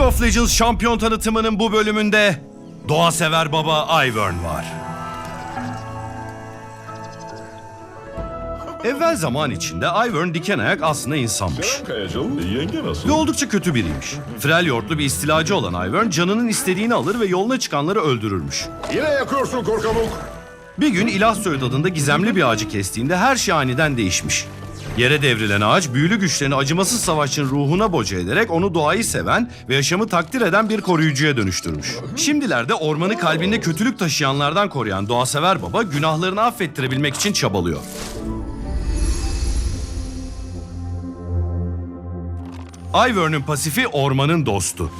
League of Legends şampiyon tanıtımının bu bölümünde doğa sever baba Ivern var. Evvel zaman içinde Ivern diken ayak aslında insanmış. Kayacıl, yenge nasıl? Ve oldukça kötü biriymiş. Freljordlu bir istilacı olan Ivern canının istediğini alır ve yoluna çıkanları öldürürmüş. Yine yakıyorsun korkamuk. Bir gün İlah Söğüt adında gizemli bir ağacı kestiğinde her şey aniden değişmiş. Yere devrilen ağaç büyülü güçlerini acımasız savaşçının ruhuna boca ederek onu doğayı seven ve yaşamı takdir eden bir koruyucuya dönüştürmüş. Şimdilerde ormanı kalbinde kötülük taşıyanlardan koruyan doğasever baba günahlarını affettirebilmek için çabalıyor. Ivern'ün pasifi ormanın dostu.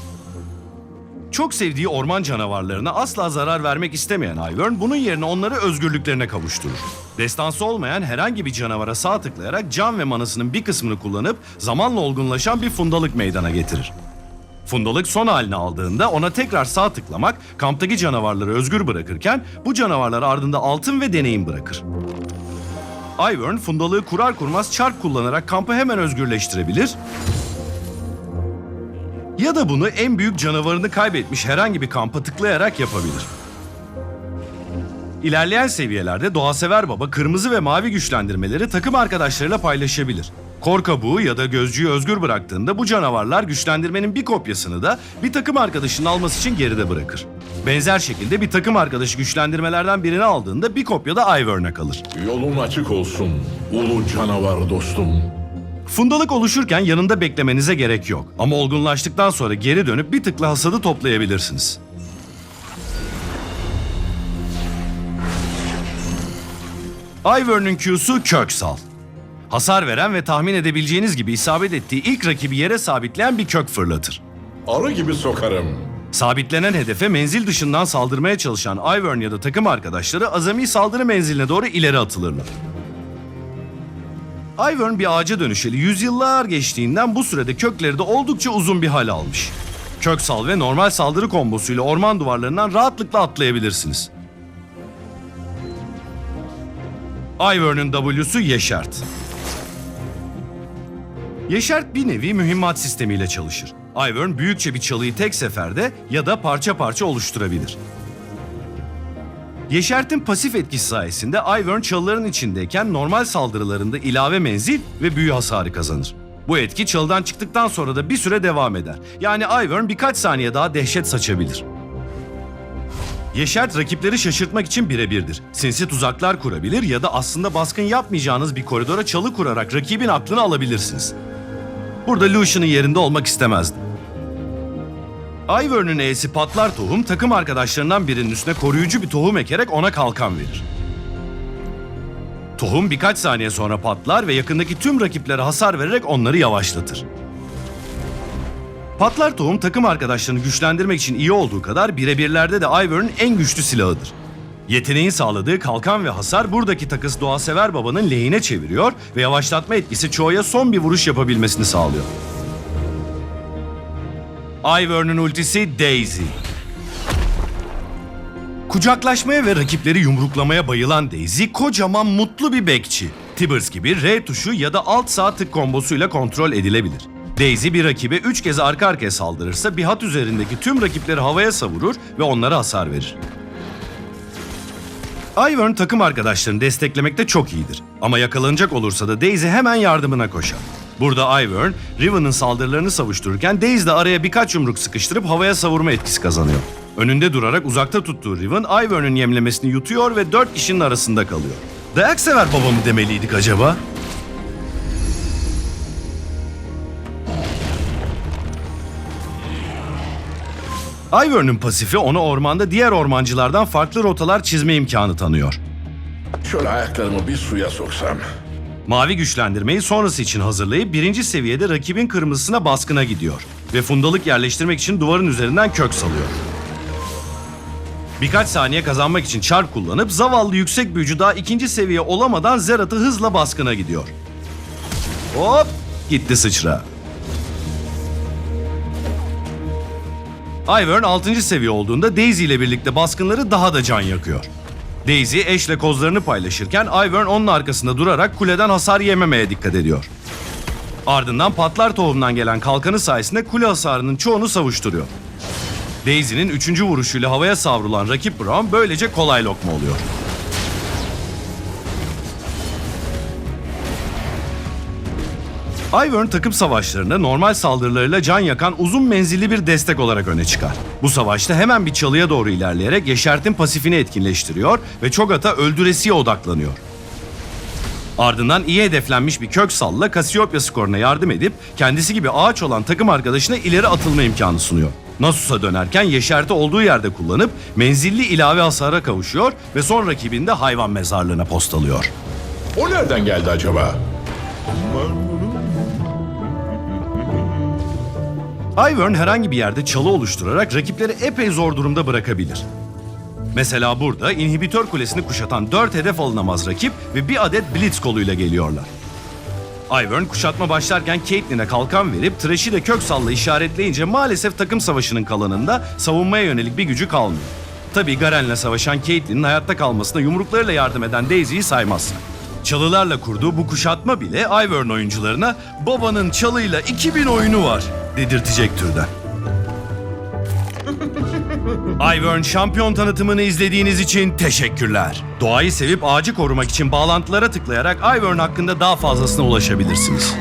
Çok sevdiği orman canavarlarına asla zarar vermek istemeyen Ivern bunun yerine onları özgürlüklerine kavuşturur. Destansı olmayan herhangi bir canavara sağ tıklayarak can ve manasının bir kısmını kullanıp zamanla olgunlaşan bir fundalık meydana getirir. Fundalık son halini aldığında ona tekrar sağ tıklamak kamptaki canavarları özgür bırakırken bu canavarlar ardında altın ve deneyim bırakır. Ivern fundalığı kurar kurmaz çark kullanarak kampı hemen özgürleştirebilir ya da bunu en büyük canavarını kaybetmiş herhangi bir kampa tıklayarak yapabilir. İlerleyen seviyelerde doğasever baba kırmızı ve mavi güçlendirmeleri takım arkadaşlarıyla paylaşabilir. Kor kabuğu ya da gözcüyü özgür bıraktığında bu canavarlar güçlendirmenin bir kopyasını da bir takım arkadaşının alması için geride bırakır. Benzer şekilde bir takım arkadaşı güçlendirmelerden birini aldığında bir kopya da Ivern'a kalır. Yolun açık olsun, ulu canavar dostum. Fundalık oluşurken yanında beklemenize gerek yok. Ama olgunlaştıktan sonra geri dönüp bir tıkla hasadı toplayabilirsiniz. Ivern'ün Q'su Köksal. Hasar veren ve tahmin edebileceğiniz gibi isabet ettiği ilk rakibi yere sabitleyen bir kök fırlatır. Arı gibi sokarım. Sabitlenen hedefe menzil dışından saldırmaya çalışan Ivern ya da takım arkadaşları azami saldırı menziline doğru ileri atılırlar. Ivern bir ağaca dönüşeli yüzyıllar geçtiğinden bu sürede kökleri de oldukça uzun bir hal almış. Köksal ve normal saldırı kombosuyla orman duvarlarından rahatlıkla atlayabilirsiniz. Ivern'ın W'su Yeşert. Yeşert bir nevi mühimmat sistemiyle çalışır. Ivern büyükçe bir çalıyı tek seferde ya da parça parça oluşturabilir. Yeşert'in pasif etkisi sayesinde Ivern çalıların içindeyken normal saldırılarında ilave menzil ve büyü hasarı kazanır. Bu etki çalıdan çıktıktan sonra da bir süre devam eder. Yani Ivern birkaç saniye daha dehşet saçabilir. Yeşert rakipleri şaşırtmak için birebirdir. Sinsi tuzaklar kurabilir ya da aslında baskın yapmayacağınız bir koridora çalı kurarak rakibin aklını alabilirsiniz. Burada Lucian'ın yerinde olmak istemezdim. Ivern'ün E'si patlar tohum takım arkadaşlarından birinin üstüne koruyucu bir tohum ekerek ona kalkan verir. Tohum birkaç saniye sonra patlar ve yakındaki tüm rakiplere hasar vererek onları yavaşlatır. Patlar tohum takım arkadaşlarını güçlendirmek için iyi olduğu kadar birebirlerde de Ivern'ın en güçlü silahıdır. Yeteneğin sağladığı kalkan ve hasar buradaki takıs doğasever babanın lehine çeviriyor ve yavaşlatma etkisi çoğuya son bir vuruş yapabilmesini sağlıyor. Ivern'ın ultisi Daisy. Kucaklaşmaya ve rakipleri yumruklamaya bayılan Daisy kocaman mutlu bir bekçi. Tibbers gibi R tuşu ya da alt sağ tık kombosuyla kontrol edilebilir. Daisy bir rakibe 3 kez arka arkaya saldırırsa bir hat üzerindeki tüm rakipleri havaya savurur ve onlara hasar verir. Ivern takım arkadaşlarını desteklemekte çok iyidir. Ama yakalanacak olursa da Daisy hemen yardımına koşar. Burada Ivern, Riven'ın saldırılarını savuştururken Daisy de araya birkaç yumruk sıkıştırıp havaya savurma etkisi kazanıyor. Önünde durarak uzakta tuttuğu Riven, Ivern'ın yemlemesini yutuyor ve dört kişinin arasında kalıyor. Dayak sever baba mı demeliydik acaba? Ivern'ın pasifi ona ormanda diğer ormancılardan farklı rotalar çizme imkanı tanıyor. Şöyle ayaklarımı bir suya soksam. Mavi güçlendirmeyi sonrası için hazırlayıp birinci seviyede rakibin kırmızısına baskına gidiyor. Ve fundalık yerleştirmek için duvarın üzerinden kök salıyor. Birkaç saniye kazanmak için çarp kullanıp zavallı yüksek büyücü daha ikinci seviye olamadan Zerat'ı hızla baskına gidiyor. Hop! Gitti sıçra. Ivern 6. seviye olduğunda Daisy ile birlikte baskınları daha da can yakıyor. Daisy eşle kozlarını paylaşırken Ivern onun arkasında durarak kuleden hasar yememeye dikkat ediyor. Ardından patlar tohumdan gelen kalkanı sayesinde kule hasarının çoğunu savuşturuyor. Daisy'nin üçüncü vuruşuyla havaya savrulan rakip Brown böylece kolay lokma oluyor. Ivern takım savaşlarında normal saldırılarıyla can yakan uzun menzilli bir destek olarak öne çıkar. Bu savaşta hemen bir çalıya doğru ilerleyerek Yeşert'in pasifini etkinleştiriyor ve Cho'Gath'a öldüresiye odaklanıyor. Ardından iyi hedeflenmiş bir kök salla Cassiopeia skoruna yardım edip kendisi gibi ağaç olan takım arkadaşına ileri atılma imkanı sunuyor. Nasus'a dönerken Yeşert'i olduğu yerde kullanıp menzilli ilave hasara kavuşuyor ve son rakibini de hayvan mezarlığına postalıyor. O nereden geldi acaba? Ivern herhangi bir yerde çalı oluşturarak rakipleri epey zor durumda bırakabilir. Mesela burada inhibitör kulesini kuşatan 4 hedef alınamaz rakip ve bir adet blitz koluyla geliyorlar. Ivern kuşatma başlarken Caitlyn'e kalkan verip Thresh'i de kök salla işaretleyince maalesef takım savaşının kalanında savunmaya yönelik bir gücü kalmıyor. Tabii Garen'le savaşan Caitlyn'in hayatta kalmasına yumruklarıyla yardım eden Daisy'yi saymazsak. Çalılarla kurduğu bu kuşatma bile Ivern oyuncularına babanın çalıyla 2000 oyunu var dedirtecek türden. Ivern şampiyon tanıtımını izlediğiniz için teşekkürler. Doğayı sevip ağacı korumak için bağlantılara tıklayarak Ivern hakkında daha fazlasına ulaşabilirsiniz.